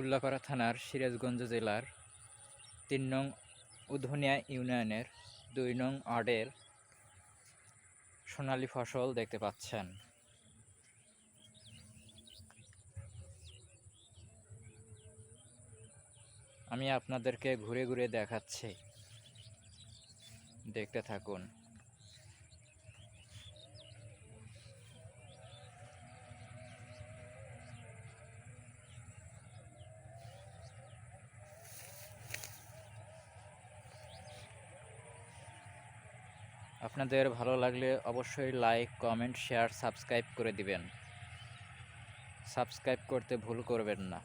উল্লাপাড়া থানার সিরাজগঞ্জ জেলার তিন নং উধনিয়া ইউনিয়নের দুই নং ওয়ার্ডের সোনালী ফসল দেখতে পাচ্ছেন। আমি আপনাদেরকে ঘুরে ঘুরে দেখাচ্ছি। দেখতে থাকুন। আপনাদের ভালো লাগলে অবশ্যই লাইক কমেন্ট শেয়ার সাবস্ক্রাইব করে দিবেন। সাবস্ক্রাইব করতে ভুল করবেন না।